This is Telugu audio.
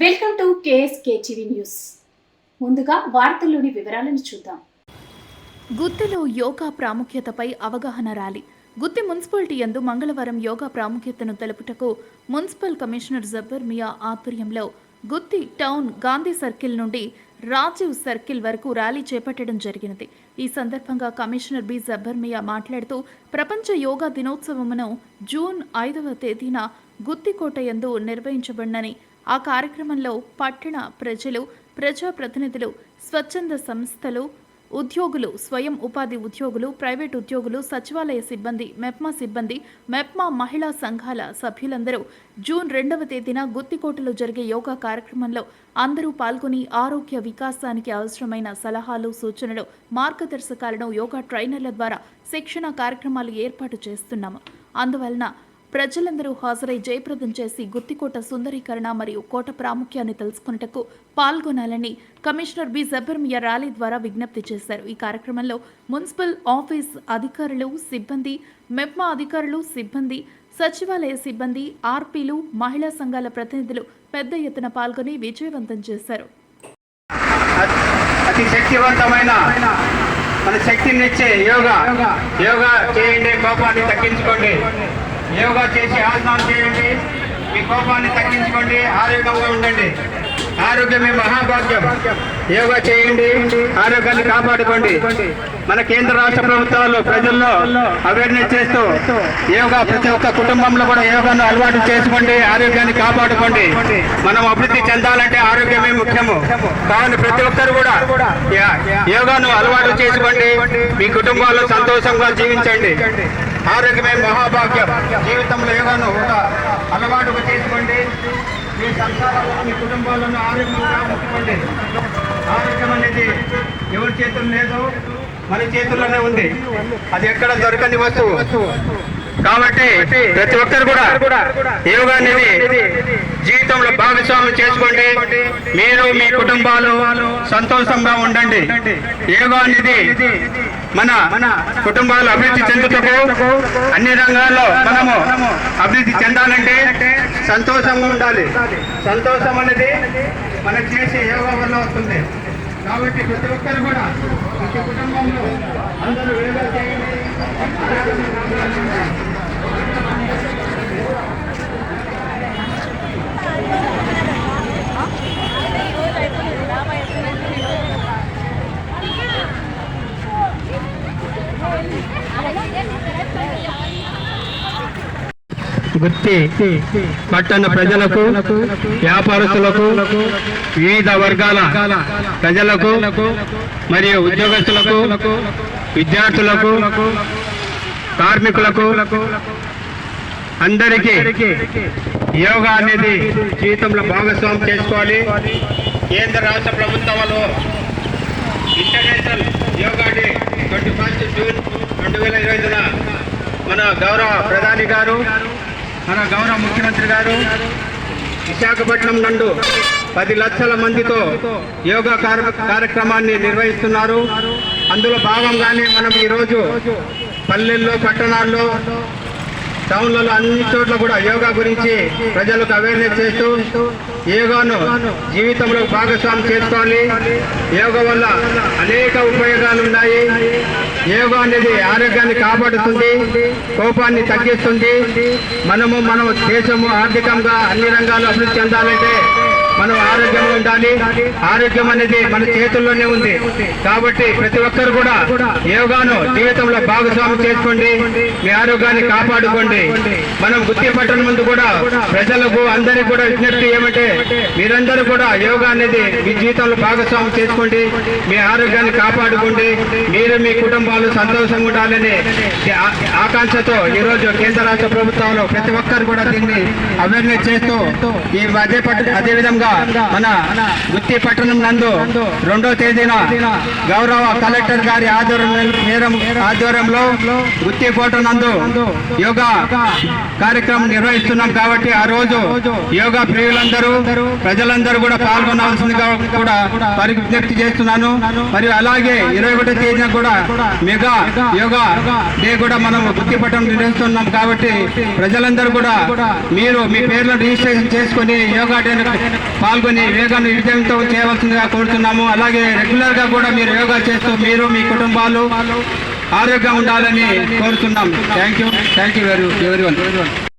Welcome to KSK TV news. ముందుగా వార్తల్లోని వివరాలను చూద్దాం. గుత్తిలో యోగా ప్రాముఖ్యతపై అవగాహన ర్యాలీ. గుత్తి మున్సిపాలిటీ యందు మంగళవారం యోగా ప్రాముఖ్యతను తెలుపుటకు మున్సిపల్ కమిషనర్ జబ్బర్ మియా ఆధ్వర్యంలో గుత్తి టౌన్ గాంధీ సర్కిల్ నుండి రాజీవ్ సర్కిల్ వరకు ర్యాలీ చేపట్టడం జరిగినది. ఈ సందర్భంగా కమిషనర్ బి జబ్బర్ మియా మాట్లాడుతూ ప్రపంచ యోగా దినోత్సవమును జూన్ ఐదవ తేదీన గుత్తికోట యందు నిర్వహించబడినని ఆ కార్యక్రమంలో పట్టణ ప్రజలు ప్రజాప్రతినిధులు స్వచ్ఛంద సంస్థలు ఉద్యోగులు స్వయం ఉపాధి ఉద్యోగులు ప్రైవేట్ ఉద్యోగులు సచివాలయ సిబ్బంది మెప్మా సిబ్బంది మెప్మా మహిళా సంఘాల సభ్యులందరూ జూన్ రెండవ తేదీన గుత్తికోటలో జరిగే యోగా కార్యక్రమంలో అందరూ పాల్గొని ఆరోగ్య వికాసానికి అవసరమైన సలహాలు సూచనలు మార్గదర్శకాలను యోగా ట్రైనర్ల ద్వారా శిక్షణ కార్యక్రమాలు ఏర్పాటు చేస్తున్నాము. అందువలన ప్రజలందరూ హాజరై జయప్రదం చేసి గుత్తికోట సుందరీకరణ మరియు కోట ప్రాముఖ్యాన్ని తెలుసుకున్నటకు పాల్గొనాలని కమిషనర్ బి. జబర్మియా ర్యాలీ ద్వారా విజ్ఞప్తి చేశారు. ఈ కార్యక్రమంలో మున్సిపల్ ఆఫీస్ అధికారులు సిబ్బంది మెప్మా అధికారులు సిబ్బంది సచివాలయ సిబ్బంది ఆర్పీలు మహిళా సంఘాల ప్రతినిధులు పెద్ద ఎత్తున పాల్గొని విజయవంతం చేశారు. అతి శక్తివంతమైన మన శక్తినిచ్చే యోగా. యోగా చేయండి కోపాన్ని తగ్గించుకోండి. యోగా చేసి ఆసనాలు చేయండి. మీ కోపాన్ని తగ్గించుకోండి. ఆరోగ్యంగా ఉండండి. ఆరోగ్యమే మహాభాగ్యం. యోగా చేయండి. ఆరోగ్యాన్ని కాపాడుకోండి. మన కేంద్ర రాష్ట్ర ప్రభుత్వాలు ప్రజల్లో అవేర్నెస్ చేస్తూ యోగా ప్రతి ఒక్క కుటుంబంలో కూడా యోగాను అలవాటు చేసుకోండి. ఆరోగ్యాన్ని కాపాడుకోండి. మనం అభివృద్ధి చెందాలంటే ఆరోగ్యమే ముఖ్యము. కావున ప్రతి ఒక్కరు కూడా యోగాను అలవాటు చేసుకోండి. మీ కుటుంబాల్లో సంతోషంగా జీవించండి. ఆరోగ్యమే మహాభాగ్యం. జీవితంలో యోగాను ఒక అలవాటుగా చేసుకోండి. మీ సంసారాలను మీ కుటుంబాలను ఆరోగ్యంగా ఉంచుకోండి. ఆరోగ్యం అనేది ఎవరి చేతులు లేదు మన చేతుల్లోనే ఉంది. అది ఎక్కడ దొరకని వస్తువు. కాబట్టి ప్రతి ఒక్కరు కూడా యోగా అనేది జీవితంలో భాగస్వామ్యం చేసుకోండి. మీరు మీ కుటుంబాలు సంతోషంగా ఉండండి. యోగా అనేది మన మన కుటుంబాలు అభివృద్ధి చెందుటకు అన్ని రంగాల్లో మనము అభివృద్ధి చెందాలంటే సంతోషంగా ఉండాలి. సంతోషం అనేది మనం చేసే యోగా వల్ల వస్తుంది. కాబట్టి ప్రతి ఒక్కరు కూడా ప్రతి కుటుంబంలో అందరూ యోగా చేయండి. గుర్తి పట్టణ ప్రజలకు వ్యాపారస్తులకు వివిధ వర్గాల ప్రజలకు మరియు ఉద్యోగస్తులకు విద్యార్థులకు కార్మికులకు అందరికీ యోగా అనేది జీవితంలో భాగస్వామ్యం చేసుకోవాలి. కేంద్ర రాష్ట్ర ప్రభుత్వాలు international yoga day twenty first June రెండు వేల ఇరవై మన గౌరవ ప్రధాని గారు మన గౌరవ ముఖ్యమంత్రి గారు విశాఖపట్నం నందు పది లక్షల మందితో యోగా కార్యక్రమాన్ని నిర్వహిస్తున్నారు. అందులో భాగంగానే మనం ఈరోజు పల్లెల్లో పట్టణాల్లో టౌన్లలో అన్ని చోట్ల కూడా యోగా గురించి ప్రజలకు అవేర్నెస్ చేస్తూ యోగాను జీవితంలో భాగస్వామి చేసుకోవాలి. యోగా వల్ల అనేక ఉపయోగాలు ఉన్నాయి. యోగా అనేది ఆరోగ్యాన్ని కాపాడుతుంది కోపాన్ని తగ్గిస్తుంది. మనము మనం దేశము ఆర్థికంగా అన్ని రంగాలు అభివృద్ధి చెందాలంటే మనం ఆరోగ్యంగా ఉండాలి. ఆరోగ్యం అనేది మన చేతుల్లోనే ఉంది. కాబట్టి ప్రతి ఒక్కరు కూడా యోగాను జీవితంలో భాగస్వామ్యం చేసుకోండి. మీ ఆరోగ్యాన్ని కాపాడుకోండి. మనం గుర్తిపట్టడం ముందు కూడా ప్రజలకు అందరికీ కూడా విజ్ఞప్తి ఏమంటే మీరందరూ కూడా యోగా అనేది మీ జీవితంలో భాగస్వామ్యం చేసుకోండి. మీ ఆరోగ్యాన్ని కాపాడుకోండి. మీరు మీ కుటుంబాలు సంతోషంగా ఉండాలని ఆకాంక్షతో ఈరోజు కేంద్ర రాష్ట్ర ప్రభుత్వంలో ప్రతి ఒక్కరు కూడా దీన్ని అవేర్నెస్ చేస్తూ ఈ అదే విధంగా విధంగా మన గుత్తి పట్టణం నందు రెండో తేదీన గౌరవ కలెక్టర్ గారి ఆధ్వర్యం ఆధ్వర్యంలో గుత్తి కోట నందు యోగా కార్యక్రమం నిర్వహిస్తున్నాం కాబట్టి ఆ రోజు యోగా ప్రియులందరూ ప్రజలందరూ కూడా పాల్గొనవలసిందిగా కూడా వారికి విజ్ఞప్తి చేస్తున్నాను. మరియు అలాగే ఇరవై ఒకటో తేదీన కూడా మెగా యోగా డే కూడా మనం గుత్తి పట్టణం నిర్వహిస్తున్నాం కాబట్టి ప్రజలందరూ కూడా మీరు మీ పేర్లను రిజిస్ట్రేషన్ చేసుకుని యోగా డే పాల్గొని యోగాను విజయంతో చేయవలసిందిగా కోరుతున్నాము. అలాగే రెగ్యులర్గా కూడా మీరు యోగా చేస్తూ మీరు మీ కుటుంబాలు ఆరోగ్యంగా ఉండాలని కోరుతున్నాం. Thank you thank you very very one